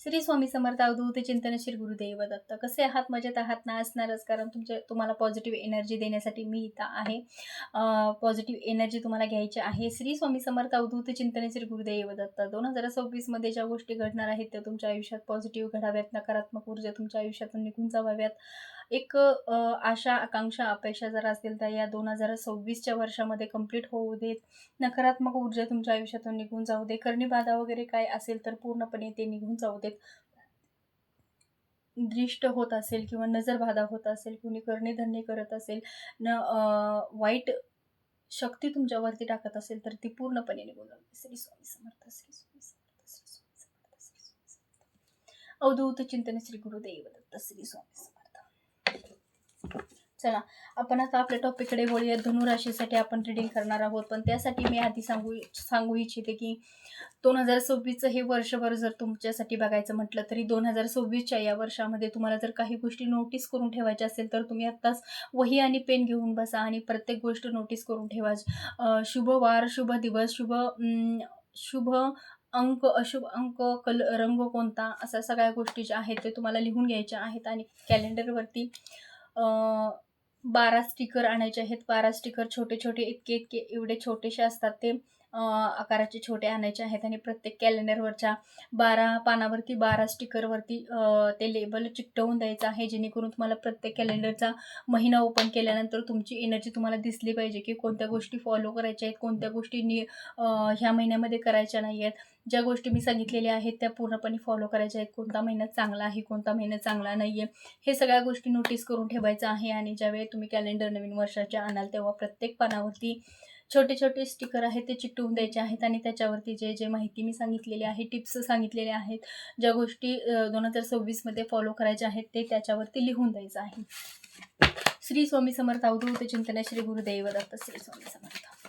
श्री स्वामी समर्थ अवधूत चिंतनशील गुरुदेव दत्त. कसे आहात? मजेत आहात? ना असणारच कारण तुमचे तुम्हाला पॉझिटिव्ह एनर्जी देण्यासाठी मी इथं आहे. पॉझिटिव्ह एनर्जी तुम्हाला घ्यायची आहे. श्री स्वामी समर्थ अवधूत चिंतनशील गुरुदेव दत्त. दोन हजार सव्वीसमध्ये ज्या गोष्टी घडणार आहेत त्या तुमच्या आयुष्यात पॉझिटिव्ह घडाव्यात नकारात्मक ऊर्जा तुमच्या आयुष्यातून निघून जावाव्यात. एक आशा आकांक्षा अपेक्षा जर असतील तर या दोन हजार सव्वीसच्या वर्षामध्ये कंप्लीट होऊ देत. नकारात्मक ऊर्जा तुमच्या आयुष्यातून निघून जाऊ दे. करणी बाधा वगैरे काय असेल तर पूर्णपणे ते निघून जाऊ देत. दृष्ट होत असेल किंवा नजर बाधा होत असेल कुणी करणे धन्य करत असेल न वाईट शक्ती तुमच्यावरती टाकत असेल तर ती पूर्णपणे निघून जाऊ दे. श्री स्वामी समर्थ श्री स्वामी समर्थ श्री स्वामी समर्थ श्री स्वामी समर्थ. अवधूत चिंतन श्री गुरुदेव दत्त श्री स्वामी समर्थ. चला आपण आता आपल्या टॉपिककडे वळूया. धनुराशीसाठी आपण रिडिंग करणार आहोत. पण त्यासाठी मी आधी सांगू सांगू इच्छिते की दोन हजार सव्वीसचं हे वर्षभर जर तुमच्यासाठी बघायचं म्हटलं तरी दोन हजार सव्वीसच्या या वर्षामध्ये तुम्हाला जर काही गोष्टी नोटीस करून ठेवायच्या असेल तर तुम्ही आत्ताच वही आणि पेन घेऊन बसा आणि प्रत्येक गोष्ट नोटीस करून ठेवा. शुभ वार शुभ दिवस शुभ शुभ अंक अशुभ अंक कल रंग कोणता असा सगळ्या गोष्टी ज्या आहेत ते तुम्हाला लिहून घ्यायच्या आहेत आणि कॅलेंडरवरती बारा स्टिकर आणायचे आहेत. बारा स्टिकर छोटे छोटे इतके इतके एवढे छोटेसे असतात ते. आकाराचे छोटे आणायचे आहेत आणि प्रत्येक कॅलेंडरवरच्या बारा पानावरती बारा स्टिकरवरती ते लेबल चिकटवून द्यायचं आहे जेणेकरून तुम्हाला प्रत्येक कॅलेंडरचा महिना ओपन केल्यानंतर तुमची एनर्जी तुम्हाला दिसली पाहिजे की कोणत्या गोष्टी फॉलो करायच्या आहेत कोणत्या गोष्टी नि ह्या महिन्यामध्ये करायच्या नाही आहेत. ज्या गोष्टी मी सांगितलेल्या आहेत त्या पूर्णपणे फॉलो करायच्या आहेत. कोणता महिना चांगला आहे कोणता महिना चांगला नाही आहे हे सगळ्या गोष्टी नोटीस करून ठेवायचं आहे. आणि ज्यावेळी तुम्ही कॅलेंडर नवीन वर्षाचे आणाल तेव्हा प्रत्येक पानावरती छोटे छोटे स्टिकर आहेत ते चिटवून द्यायचे आहेत आणि त्याच्यावरती जे जे माहिती मी सांगितलेली आहे टिप्स सांगितलेल्या आहेत ज्या गोष्टी दोन हजार सव्वीसमध्ये फॉलो करायच्या आहेत ते त्याच्यावरती लिहून द्यायचं आहे. श्री स्वामी समर्थ अवधूत चिंतन श्री गुरुदेव दत्त श्री स्वामी समर्थ.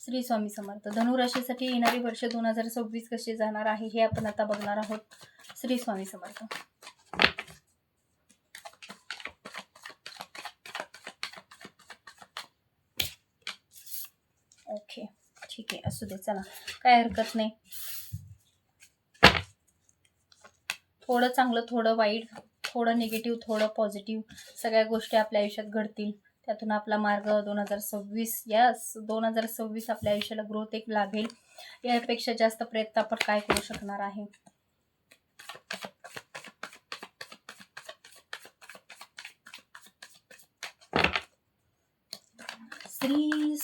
श्री स्वामी समर्थ धनुराशीसाठी येणारे वर्ष दोन हजार सव्वीस कसे जाणार आहे हे आपण आता बघणार आहोत. श्री स्वामी समर्थ. ओके ठीक आहे असू दे चला. काय हरकत नाही. थोडं चांगलं थोडं वाईट थोडं निगेटिव्ह थोडं पॉझिटिव्ह सगळ्या गोष्टी आपल्या आयुष्यात घडतील. त्यातून आपला मार्ग दोन हजार सव्वीस यस दोन हजार सव्वीस आपल्या आयुष्याला ग्रोथ एक लाभेल यापेक्षा जास्त प्रयत्न आपण काय करू शकणार आहे? श्री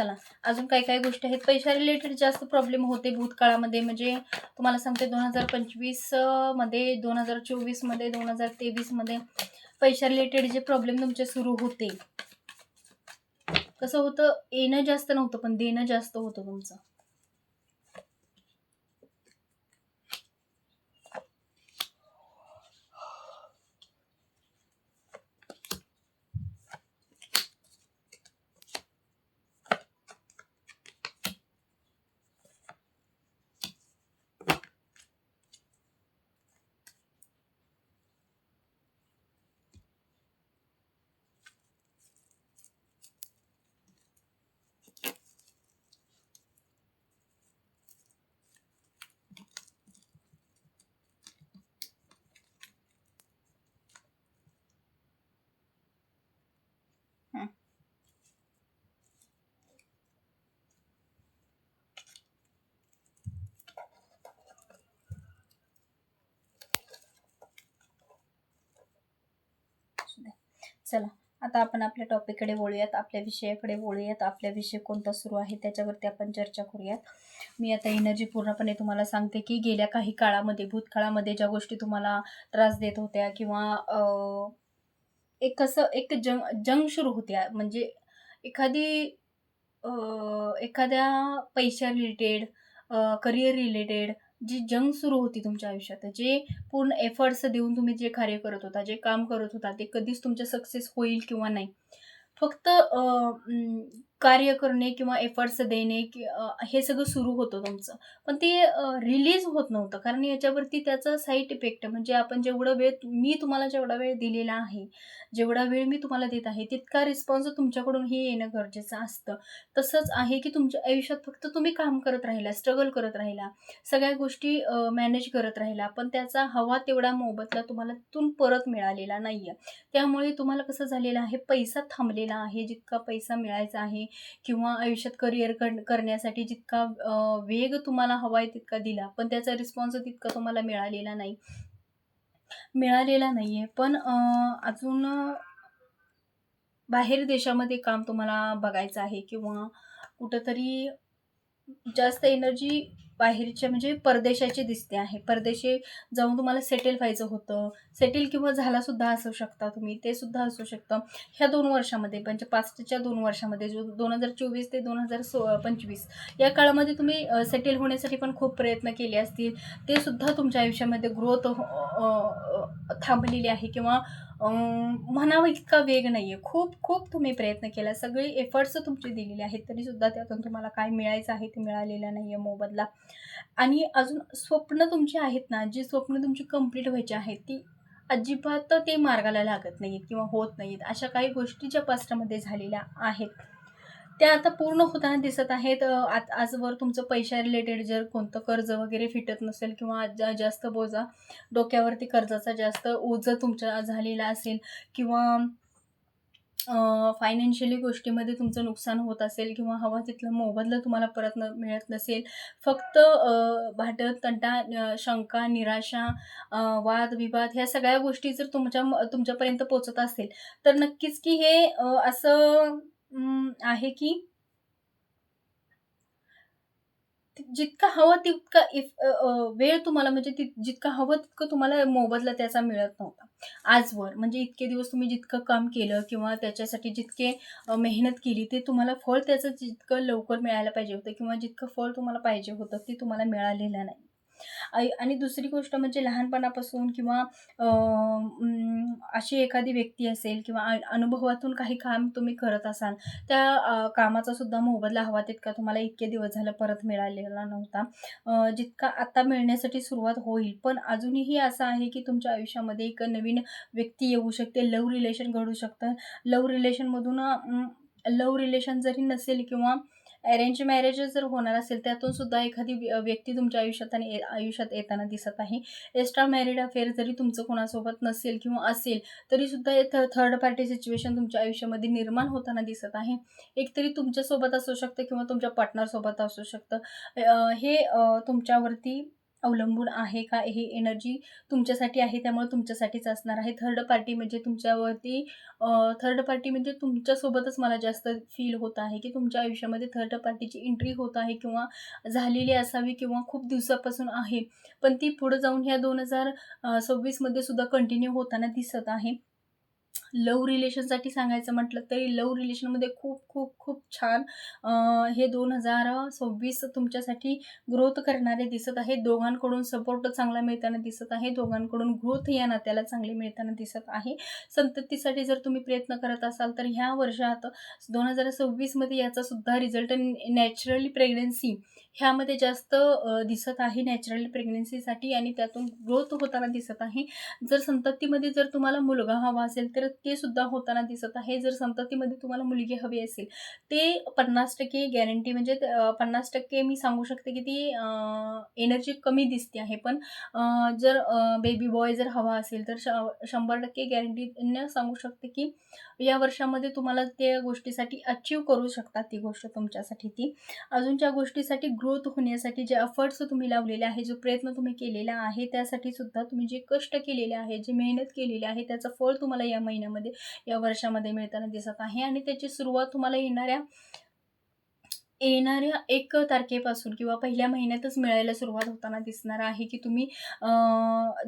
चला. अजून काही काही गोष्टी आहेत. पैशा रिलेटेड जास्त प्रॉब्लेम होते भूतकाळामध्ये. म्हणजे तुम्हाला सांगते दोन हजार पंचवीसमध्ये दोन हजार चोवीसमध्ये दोन हजार तेवीसमध्ये पैशा रिलेटेड जे प्रॉब्लेम तुमचे सुरू होते. कसं होतं? येणं जास्त नव्हतं पण देणं जास्त होतं तुमचं असू दे. चला आता आपण आपल्या टॉपिककडे वळूयात आपल्या विषयाकडे वळूयात आपल्या विषय कोणता सुरू आहे त्याच्यावरती आपण चर्चा करूयात. मी आता एनर्जी पूर्णपणे तुम्हाला सांगते की गेल्या काही काळामध्ये भूतकाळामध्ये ज्या गोष्टी तुम्हाला त्रास देत होत्या किंवा एक कसं एक जंग जंग सुरू होत्या. म्हणजे एखादी एखाद्या पैशा रिलेटेड करिअर रिलेटेड जी जंग सुरू होती तुमच्या आयुष्यात जे पूर्ण एफर्ट्स देऊन तुम्ही जे कार्य करत होता जे काम करत होता ते कधीच तुमच्या सक्सेस होईल किंवा नाही. फक्त कार्य करणे किंवा एफर्ट्स देणे कि हे सगळं सुरू होतं तुमचं. पण ते रिलीज होत नव्हतं. कारण याच्यावरती त्याचा साईड इफेक्ट म्हणजे आपण जेवढं वेळ मी तुम्हाला जेवढा वेळ दिलेला आहे जेवढा वेळ मी तुम्हाला देत आहे तितका रिस्पॉन्स तुमच्याकडून हे येणं गरजेचं असतं. तसंच आहे की तुमच्या आयुष्यात फक्त तुम्ही काम करत राहिला स्ट्रगल करत राहिला सगळ्या गोष्टी मॅनेज करत राहिला पण त्याचा हवा तेवढा मोबदला तुम्हाला तिथून परत मिळालेला नाही आहे त्यामुळे तुम्हाला कसं झालेलं आहे पैसा थांबलेला आहे जितका पैसा मिळायचा आहे किंवा आयुष्यात करिअर करण्यासाठी जितका वेग तुम्हाला हवा आहे तितका दिला. पण त्याचा रिस्पॉन्स तितका तुम्हाला मिळालेला नाही. मिळालेला नाही आहे पण अजून बाहेर देशामध्ये काम तुम्हाला बघायचं आहे किंवा कुठंतरी जास्त एनर्जी बाहेरच्या म्हणजे परदेशाची दिसते आहे. परदेशी जाऊन तुम्हाला सेटल व्हायचं होतं. सेटल किंवा झालासुद्धा असू शकता तुम्ही ते सुद्धा असू शकतं. ह्या दोन वर्षामध्ये म्हणजे पाचच्या दोन वर्षामध्ये जो दोन हजार चोवीस ते दोन हजार सो पंचवीस या काळामध्ये तुम्ही सेटल होण्यासाठी पण खूप प्रयत्न केले असतील. ते सुद्धा तुमच्या आयुष्यामध्ये ग्रोथ थांबलेली आहे किंवा म्हणावं इतका वेग नाही आहे खूप खूप तुम्ही प्रयत्न केला. सगळी एफर्ट्स तुमचे दिलेले आहेत. तरीसुद्धा त्यातून तुम्हाला काय मिळायचं आहे ते मिळालेलं नाही आहे मोबदला. आणि अजून स्वप्न तुमची आहेत ना जी स्वप्न तुमची कंप्लीट व्हायची आहेत ती अजिबात ते मार्गाला लागत नाहीत किंवा होत नाहीत अशा काही गोष्टी ज्या पास्टामध्ये झालेल्या आहेत. त्या आता पूर्ण होताना दिसत आहेत. आत आजवर तुमचं पैशा रिलेटेड जर कोणतं कर्ज वगैरे फिटत नसेल किंवा जा जास्त बोजा डोक्यावरती कर्जाचा जास्त ओझं तुमच्या झालेला असेल किंवा फायनान्शियली गोष्टीमध्ये तुमचं नुकसान होत असेल किंवा हवा तिथलं मोबदला तुम्हाला परत न मिळत नसेल फक्त भाटत तंटा शंका निराशा वाद वादविवाद ह्या सगळ्या गोष्टी जर तुमच्या म- तुमच्यापर्यंत पोचत असेल तर नक्कीच की हे असं आहे की जितका हवं तितका इफ वेळ तुम्हाला म्हणजे ति जितका हवं तितकं तुम्हाला मोबदला त्याचा मिळत नव्हता. आजवर म्हणजे इतके दिवस तुम्ही जितकं काम केलं किंवा त्याच्यासाठी जितके मेहनत केली ते तुम्हाला फळ त्याचं जितकं लवकर मिळायला पाहिजे होतं किंवा जितकं फळ तुम्हाला पाहिजे होतं ते तुम्हाला मिळालेलं नाही. आणि दुसरी गोष्ट म्हणजे लहानपणापासून किंवा अशी एखादी व्यक्ती असेल किंवा अनुभवातून काही काम तुम्ही करत असाल त्या कामाचा सुद्धा मोबदला हवा तितका तुम्हाला इतके दिवस झालं परत मिळालेला नव्हता. जितका आता मिळण्यासाठी सुरुवात होईल पण अजूनही असं आहे की तुमच्या आयुष्यामध्ये एक नवीन व्यक्ती येऊ शकते लव्ह रिलेशन घडू शकतं. लव्ह रिलेशनमधून लव्ह रिलेशन जरी नसेल किंवा अरेंज मॅरेज जर होणार असेल त्यातून सुद्धा एखादी व्य- व्यक्ती तुमच्या आयुष्यात आणि ए- आयुष्यात येताना दिसत आहे. एक्स्ट्रा मॅरिड अफेअर जरी तुमचं कोणासोबत नसेल किंवा असेल तरी सुद्धा थ थर्ड पार्टी सिच्युएशन तुमच्या आयुष्यामध्ये निर्माण होताना दिसत आहे. एकतरी तुमच्यासोबत असू शकतं किंवा तुमच्या पार्टनरसोबत असू शकतं. हे तुमच्यावरती अवलंबून आहे का? हे एनर्जी तुमच्यासाठी आहे त्यामुळे तुमच्यासाठीच असणार आहे. थर्ड पार्टी म्हणजे तुमच्यावरती थर्ड पार्टी म्हणजे तुमच्यासोबतच मला जास्त फील होत आहे की तुमच्या आयुष्यामध्ये थर्ड पार्टीची एंट्री होत आहे किंवा झालेली असावी किंवा खूप दिवसापासून आहे. पण ती पुढं जाऊन ह्या दोन हजार सव्वीसमध्ये सुद्धा कंटिन्यू होताना दिसत आहे. लव्ह रिलेशनसाठी सांगायचं म्हटलं तरी लव्ह रिलेशनमध्ये खूप खूप खूप छान हे दोन हजार सव्वीस तुमच्यासाठी ग्रोथ करणारे दिसत आहे. दोघांकडून सपोर्ट चांगला मिळताना दिसत आहे. दोघांकडून ग्रोथ या नात्याला चांगली मिळताना दिसत आहे. संततीसाठी जर तुम्ही प्रयत्न करत असाल तर ह्या वर्षात दोन हजार सव्वीसमध्ये याचा सुद्धा रिझल्ट नॅचरली प्रेग्नन्सी ह्यामध्ये जास्त दिसत आहे नॅचरल प्रेग्नन्सीसाठी आणि त्यातून ग्रोथ होताना दिसत आहे. जर संततीमध्ये जर तुम्हाला मुलगा हवा असेल तर ते सुद्धा होताना दिसत आहे. जर संततीमध्ये तुम्हाला मुलगी हवी असेल ते पन्नास टक्के गॅरंटी म्हणजे पन्नास टक्के मी सांगू शकते की ती एनर्जी कमी दिसते आहे. पण जर बेबी बॉय जर हवा असेल तर श शंभर टक्के गॅरंटीनं सांगू शकते की या वर्षामध्ये तुम्हाला त्या गोष्टीसाठी अचीव करू शकता ती गोष्ट तुमच्यासाठी ती. अजून ज्या गोष्टीसाठी ग्रोथ होण्यासाठी जे एफर्ट्स तुम्ही लावलेले आहे जो प्रयत्न तुम्ही केलेला आहे त्यासाठी सुद्धा तुम्ही जे कष्ट केलेले आहे जे मेहनत केलेली आहे त्याचं फळ तुम्हाला या महिन्यामध्ये या वर्षामध्ये मिळताना दिसत आहे. आणि त्याची सुरुवात तुम्हाला येणाऱ्या येणाऱ्या एक तारखेपासून किंवा पहिल्या महिन्यातच मिळायला सुरुवात होताना दिसणार आहे की तुम्ही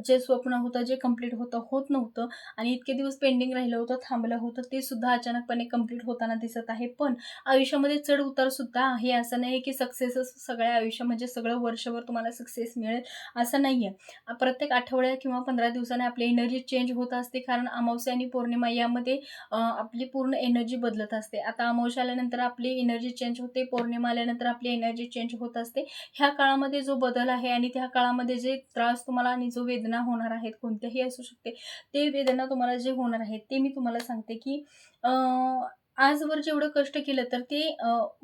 जे स्वप्न होतं जे कंप्लीट होतं होत नव्हतं आणि इतके दिवस पेंडिंग राहिलं होतं थांबलं होतं ते सुद्धा अचानकपणे कंप्लीट होताना दिसत आहे. पण आयुष्यामध्ये चढ उतार सुद्धा आहे. असं नाही की सक्सेसच सगळ्या आयुष्य म्हणजे सगळं वर्षभर तुम्हाला सक्सेस मिळेल असं नाही आहे प्रत्येक आठवड्या किंवा पंधरा दिवसाने आपली एनर्जी चेंज होत असते. कारण अमावस्या आणि पौर्णिमा यामध्ये आपली पूर्ण एनर्जी बदलत असते. आता अमावस्या आल्यानंतर आपली एनर्जी चेंज होते. पौर्णिमा आल्यानंतर आपली एनर्जी चेंज होत असते. ह्या काळामध्ये जो बदल आहे आणि त्या काळामध्ये जे त्रास तुम्हाला आणि जो वेदना होणार आहेत कोणत्याही असू शकते ते वेदना तुम्हाला जे होणार आहेत ते मी तुम्हाला सांगते की अं, आजवर जेवढं कष्ट केलं तर ते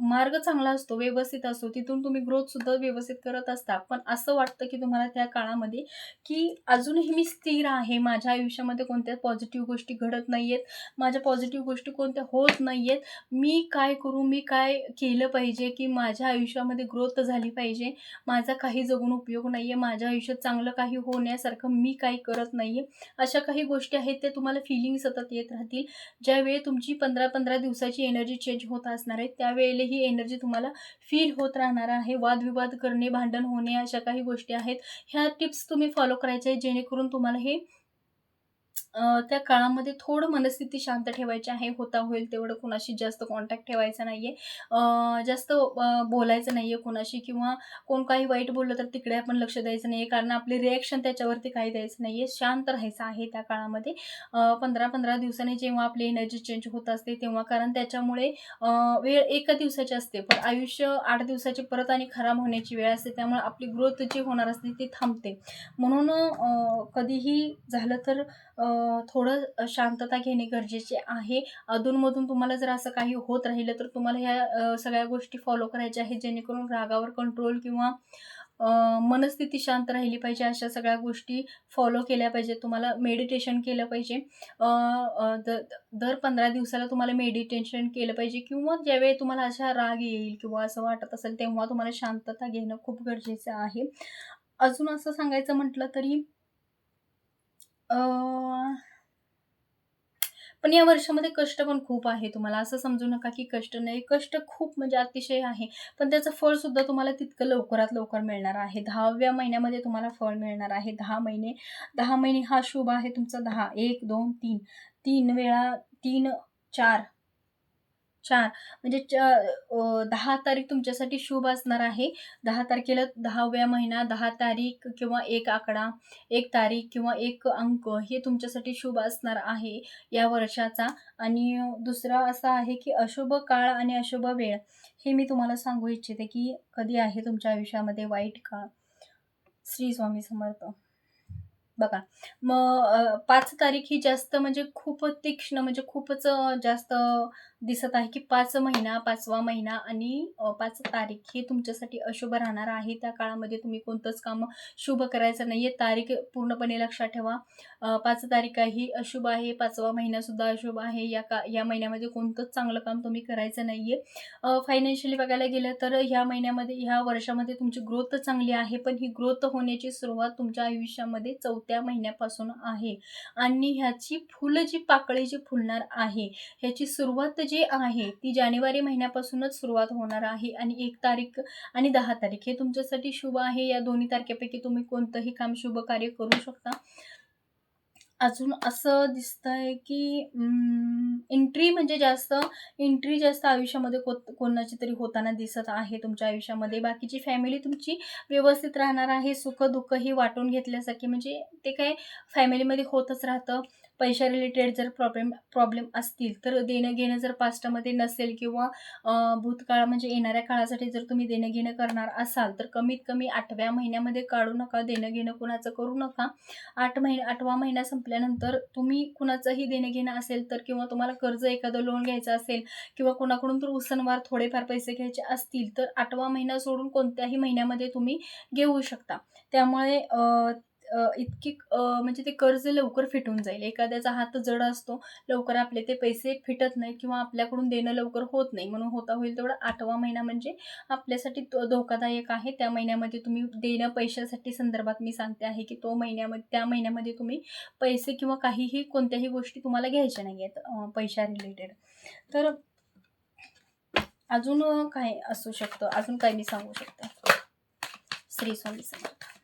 मार्ग चांगला असतो व्यवस्थित असतो. तिथून तुम्ही ग्रोथसुद्धा व्यवस्थित करत असता. पण असं वाटतं की तुम्हाला त्या काळामध्ये की अजूनही मी स्थिर आहे. माझ्या आयुष्यामध्ये कोणत्या पॉझिटिव्ह गोष्टी घडत नाही आहेत माझ्या पॉझिटिव्ह गोष्टी कोणत्या होत नाही आहेत मी काय करू मी काय केलं पाहिजे की माझ्या आयुष्यामध्ये ग्रोथ झाली पाहिजे? माझा काही जगून उपयोग नाही आहे माझ्या आयुष्यात चांगलं काही होण्यासारखं मी काही करत नाही आहे अशा काही गोष्टी आहेत त्या तुम्हाला फिलिंग सतत येत राहतील. ज्यावेळी तुमची पंधरा पंधरा दिवसाची एनर्जी चेंज होत असणार आहे त्यावेळेला ही एनर्जी तुम्हाला फील होत राहणार आहे. वादविवाद करणे भांडण होणे अशा काही गोष्टी आहेत. ह्या टिप्स तुम्ही फॉलो करायच्या आहेत जेणेकरून तुम्हाला हे त्या काळामध्ये थोडं मनस्थिती शांत ठेवायची आहे. होता होईल तेवढं कोणाशी जास्त कॉन्टॅक्ट ठेवायचा नाही आहे जास्त बोलायचं नाही आहे कोणाशी किंवा कोण काही वाईट बोललं तर तिकडे आपण लक्ष द्यायचं नाही आहे कारण आपले रिॲक्शन त्याच्यावरती काही द्यायचं नाही आहे शांत राहायचं आहे त्या काळामध्ये. पंधरा पंधरा दिवसांनी जेव्हा आपली एनर्जी चेंज होत असते तेव्हा. कारण त्याच्यामुळे वेळ एका दिवसाची असते. पण आयुष्य आठ दिवसाची परत आणि खराब होण्याची वेळ असते. त्यामुळे आपली ग्रोथ जी होणार असते ती थांबते. म्हणून कधीही झालं तर थोडं शांतता घेणे गरजेचे आहे. अधूनमधून तुम्हाला जर असं काही होत राहिलं तर तुम्हाला ह्या सगळ्या गोष्टी फॉलो करायच्या आहेत जेणेकरून रागावर कंट्रोल किंवा मनस्थिती शांत राहिली पाहिजे. अशा सगळ्या गोष्टी फॉलो केल्या पाहिजेत तुम्हाला मेडिटेशन केलं पाहिजे. द दर पंधरा दिवसाला तुम्हाला मेडिटेशन केलं पाहिजे किंवा ज्यावेळी तुम्हाला अशा राग येईल किंवा असं वाटत असेल तेव्हा तुम्हाला शांतता घेणं खूप गरजेचं आहे. अजून असं सांगायचं म्हटलं तरी पण या वर्षामध्ये कष्ट पण खूप आहे तुम्हाला. असं समजू नका की कष्ट नाही. कष्ट खूप म्हणजे अतिशय आहे. पण त्याचं फळ सुद्धा तुम्हाला तितकं लवकरात लवकर मिळणार आहे. दहाव्या महिन्यामध्ये तुम्हाला फळ मिळणार आहे. दहा महिने दहा महिने हा शुभ आहे तुमचा. दहा एक दोन तीन. तीन वेळा तीन चार चार म्हणजे च दहा तारीख तुमच्यासाठी शुभ असणार आहे. दहा तारखेला दहाव्या महिना दहा तारीख किंवा एक आकडा एक तारीख किंवा एक अंक हे तुमच्यासाठी शुभ असणार आहे या वर्षाचा. आणि दुसरा असा आहे की अशुभ काळ आणि अशुभ वेळ हे मी तुम्हाला सांगू इच्छिते की कधी आहे तुमच्या आयुष्यामध्ये वाईट काळ? श्री स्वामी समर्थ. बघा मग पाच तारीख ही जास्त म्हणजे खूप तीक्ष्ण म्हणजे खूपच जास्त दिसत आहे की पाच महिना पाचवा महिना आणि पाच तारीख ही तुमच्यासाठी अशुभ राहणार आहे. त्या काळामध्ये तुम्ही कोणतंच काम शुभ करायचं नाही आहे तारीख पूर्णपणे लक्षात ठेवा. पाच तारीख ही अशुभ आहे. पाचवा महिनासुद्धा अशुभ आहे. या का या महिन्यामध्ये कोणतंच चांगलं काम तुम्ही करायचं नाही आहे फायनान्शियली बघायला गेलं तर ह्या महिन्यामध्ये ह्या वर्षामध्ये तुमची ग्रोथ चांगली आहे. पण ही ग्रोथ होण्याची सुरुवात तुमच्या आयुष्यामध्ये चौथ्या महिन्यापासून आहे. आणि ह्याची फुलं जी पाकळी जी फुलणार आहे ह्याची सुरुवात जी आहे ती जानेवारी महिन्यापासूनच सुरुवात होणार आहे आणि एक तारीख आणि दहा तारीख. हे तुमच्यासाठी शुभ आहे. या दोन्ही तारखेपैकी तुम्ही कोणतंही काम शुभ कार्य करू शकता. अजून असं दिसतंय की एंट्री म्हणजे जास्त एंट्री जास्त आयुष्यामध्ये को कोणाची तरी होताना दिसत आहे तुमच्या आयुष्यामध्ये. बाकीची फॅमिली तुमची व्यवस्थित राहणार आहे. सुख दुःख वाटून घेतल्यासारखे. म्हणजे ते काय फॅमिलीमध्ये होतच राहतं. पैशा रिलेटेड जर प्रॉब्लेम प्रॉब्लेम असतील तर देणं घेणं जर पास्टमध्ये नसेल किंवा भूतकाळ म्हणजे येणाऱ्या काळासाठी जर तुम्ही देणं घेणं करणार असाल तर कमीत कमी आठव्या महिन्यामध्ये काढू नका देणं घेणं कुणाचं करू नका. आठ महिने आठवा महिना संपल्यानंतर तुम्ही कुणाचंही देणं घेणं असेल तर किंवा तुम्हाला कर्ज एखादं लोन घ्यायचं असेल किंवा कुणाकडून तर उसनवार थोडेफार पैसे घ्यायचे असतील तर आठवा महिना सोडून कोणत्याही महिन्यामध्ये तुम्ही घेऊ शकता. त्यामुळे इतकी म्हणजे ते कर्ज लवकर फिटून जाईल. एखाद्याचा हात जड असतो लवकर आपले ते पैसे फिटत नाही किंवा आपल्याकडून देणं लवकर होत नाही. म्हणून होता होईल तेवढा आठवा महिना म्हणजे आपल्यासाठी तो धोकादायक आहे. त्या महिन्यामध्ये तुम्ही देणं पैशासाठी संदर्भात मी सांगते आहे की तो महिन्यामध्ये त्या महिन्यामध्ये तुम्ही पैसे किंवा काहीही कोणत्याही गोष्टी तुम्हाला घ्यायच्या नाही आहेत पैशा रिलेटेड. तर अजून काय असू शकतं? अजून काय मी सांगू शकते? श्री स्वामी समर्थ.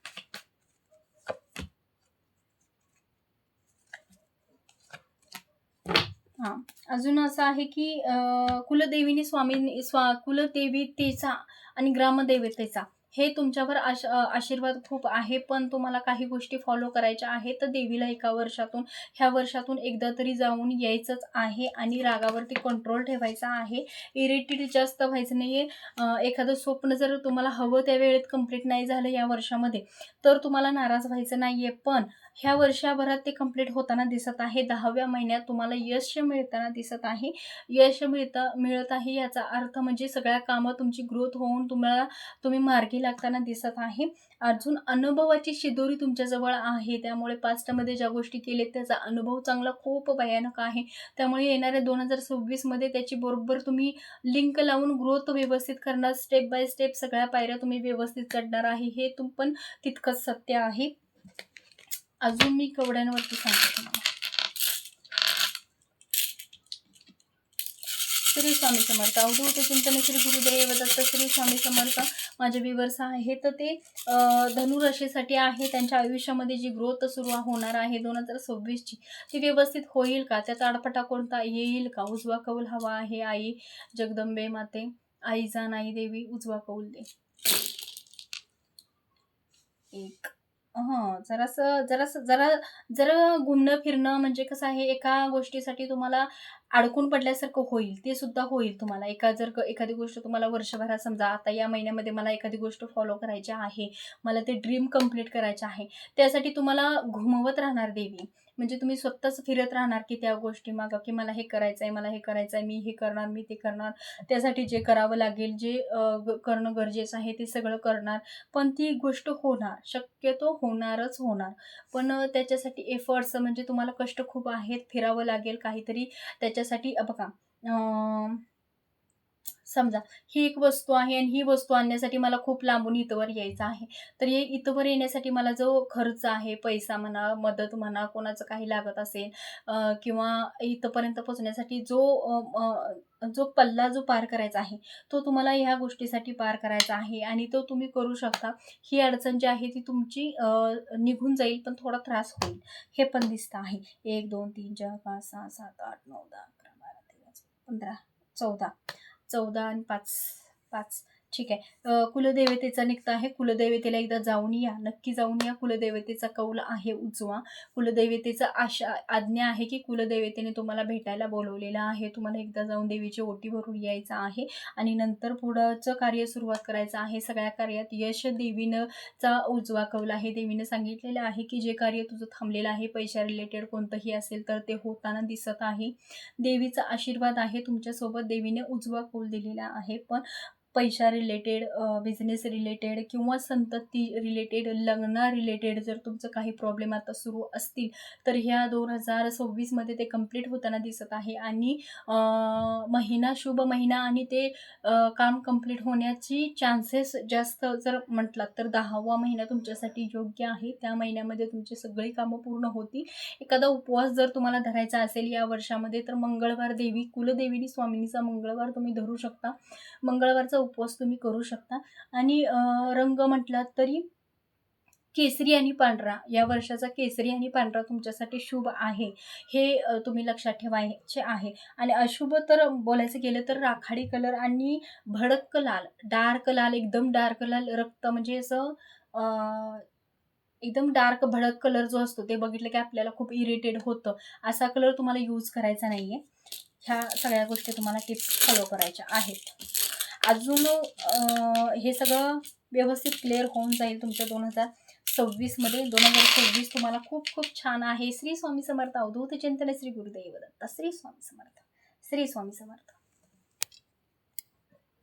हां. अजून असं आहे की अं, कुलदेवीनी स्वामी स्वा कुलदेवीतेचा आणि ग्रामदेवतेचा हे तुमच्यावर आश अं, आशीर्वाद खूप आहे पण तुम्हाला काही गोष्टी फॉलो करायच्या आहेत तर देवीला एका वर्षातून ह्या वर्षातून एकदा तरी जाऊन यायचंच आहे आणि रागावरती कंट्रोल ठेवायचा आहे. इरिटेट जास्त व्हायचं नाही आहे एखादं स्वप्न जर तुम्हाला हवं त्या वेळेत कंप्लीट नाही झालं या वर्षामध्ये तर तुम्हाला नाराज व्हायचं नाही आहे पण ह्या वर्षभरात ते कंप्लीट होताना दिसत आहे. दहाव्या महिन्यात तुम्हाला यश मिळताना दिसत आहे. यश मिळता मिळत आहे याचा अर्थ म्हणजे सगळ्या कामं तुमची ग्रोथ होऊन तुम्हाला तुम्ही मार्गी लागताना दिसत आहे. अजून अनुभवाची शिदोरी तुमच्याजवळ आहे. त्यामुळे पास्टमध्ये ज्या गोष्टी केल्या त्याचा अनुभव चांगला खूप भयानक आहे. त्यामुळे येणाऱ्या दोन हजार सव्वीसमध्ये त्याची बरोबर तुम्ही लिंक लावून ग्रोथ व्यवस्थित करणार. स्टेप बाय स्टेप सगळ्या पायऱ्या तुम्ही व्यवस्थित चढणार आहे. हे तुम पण तितकंच सत्य आहे. अजून मी कवड्यांवरती सांगते तुम्हाला. श्री स्वामी समर्थ. अवधूत चिंतन श्री गुरुदेव दत्त श्री स्वामी समर्थ. माझे विवर्स आहे तर ते धनुरशेसाठी धनुराशीसाठी आहे. त्यांच्या आयुष्यामध्ये जी ग्रोथ सुरू होणार आहे दोन हजार सव्वीसची ती व्यवस्थित होईल का? त्याचा आडपटा कोणता? येईल का? उजवा कौल हवा आहे आई. जगदंबे माते. आई जान आई देवी. उजवा कौल दे. एक. हं जरासं जरासं जरा जरा घुमणं फिरणं म्हणजे कसं आहे एका गोष्टीसाठी तुम्हाला अडकून पडल्यासारखं होईल ते सुद्धा होईल तुम्हाला. एका जर क- एखादी गोष्ट तुम्हाला वर्षभरात समजा आता या महिन्यामध्ये मला एखादी गोष्ट फॉलो करायची आहे मला ते ड्रीम कंप्लीट करायचे आहे त्यासाठी तुम्हाला घुमवत राहणार देवी. म्हणजे तुम्ही स्वतःच फिरत राहणार की त्या गोष्टी मागं की मला हे करायचं आहे मला हे करायचं आहे मी हे करणार मी ते करणार. त्यासाठी जे करावं लागेल जे ग- करणं गरजेचं आहे ते सगळं करणार. पण ती गोष्ट होणार शक्यतो होणारच होणार. पण त्याच्यासाठी एफर्ट्स म्हणजे तुम्हाला कष्ट खूप आहेत फिरावं लागेल काहीतरी. त्याच्यासाठी बघा समजा ही एक वस्तू आहे आणि ही वस्तू आणण्यासाठी मला खूप लांबून इथवर यायचं आहे. तर हे इथवर येण्यासाठी मला जो खर्च आहे पैसा म्हणा मदत म्हणा कोणाचं काही लागत असेल किंवा इथंपर्यंत पोचण्यासाठी जो जो पल्ला जो पार करायचा आहे तो तुम्हाला ह्या गोष्टीसाठी पार करायचा आहे आणि तो तुम्ही करू शकता. ही अडचण जी आहे ती तुमची निघून जाईल पण थोडा त्रास होईल. हे पण दिसतं आहे. एक दोन तीन चार पाच सहा सात आठ नऊ दहा अकरा बारा तेरा पंधरा चौदा. चौदा आणि पाच पाच ठीक आहे. कुलदेवतेचा निघतं आहे. कुलदेवतेला एकदा जाऊन या. नक्की जाऊन या. कुलदेवतेचा कौल आहे उजवा. कुलदेवतेचा आशा आज्ञा आहे की कुलदेवतेने तुम्हाला भेटायला बोलवलेलं आहे. तुम्हाला एकदा जाऊन देवीची ओटी भरून यायचं आहे. आणि नंतर पुढचं कार्य सुरुवात करायचं आहे. सगळ्या कार्यात यश देवीनं चा उजवा कौल आहे. देवीनं सांगितलेलं आहे की जे कार्य तुझं थांबलेलं आहे पैशा रिलेटेड कोणतंही असेल तर ते होताना दिसत आहे. देवीचा आशीर्वाद आहे. तुमच्यासोबत देवीने उजवा कौल दिलेला आहे. पण पैशा रिलेटेड बिझनेस रिलेटेड किंवा संतती रिलेटेड लग्ना रिलेटेड जर तुमचं काही प्रॉब्लेम आता सुरू असतील तर ह्या दोन हजार सव्वीसमध्ये ते कंप्लीट होताना दिसत आहे. आणि महिना शुभ महिना आणि ते काम कंप्लीट होण्याची चान्सेस जास्त जर म्हटलात तर दहावा महिना तुमच्यासाठी योग्य आहे. त्या महिन्यामध्ये तुमची सगळी कामं पूर्ण होतील. एखादा उपवास जर तुम्हाला धरायचा असेल या वर्षामध्ये तर मंगळवार देवी कुलदेवीनी स्वामिनीचा मंगळवार तुम्ही धरू शकता. मंगळवारचा उपवास तुम्ही करू शकता. आणि रंग म्हटलात तरी केसरी आणि पांढरा या वर्षाचा केसरी आणि पांढरा तुमच्यासाठी शुभ आहे. हे तुम्ही लक्षात ठेवायचे आहे. आणि अशुभ तर बोलायचं गेलं तर राखाडी कलर आणि भडक लाल डार्क लाल एकदम डार्क लाल रक्त म्हणजे असं एकदम डार्क भडक कलर जो असतो ते बघितलं की आपल्याला खूप इरिटेड होतं. असा कलर तुम्हाला यूज करायचा नाही आहे ह्या सगळ्या गोष्टी तुम्हाला टिप्स फॉलो करायच्या आहेत. अजून हे सगळं व्यवस्थित क्लिअर होऊन जाईल तुमच्या दोन हजार सव्वीसमध्ये दोन हजार सव्वीस तुम्हाला खूप खूप छान आहे. श्री स्वामी समर्थ अवधूत चिंतन श्री गुरुदेव दत्त. श्री स्वामी समर्थ. श्री स्वामी समर्थ.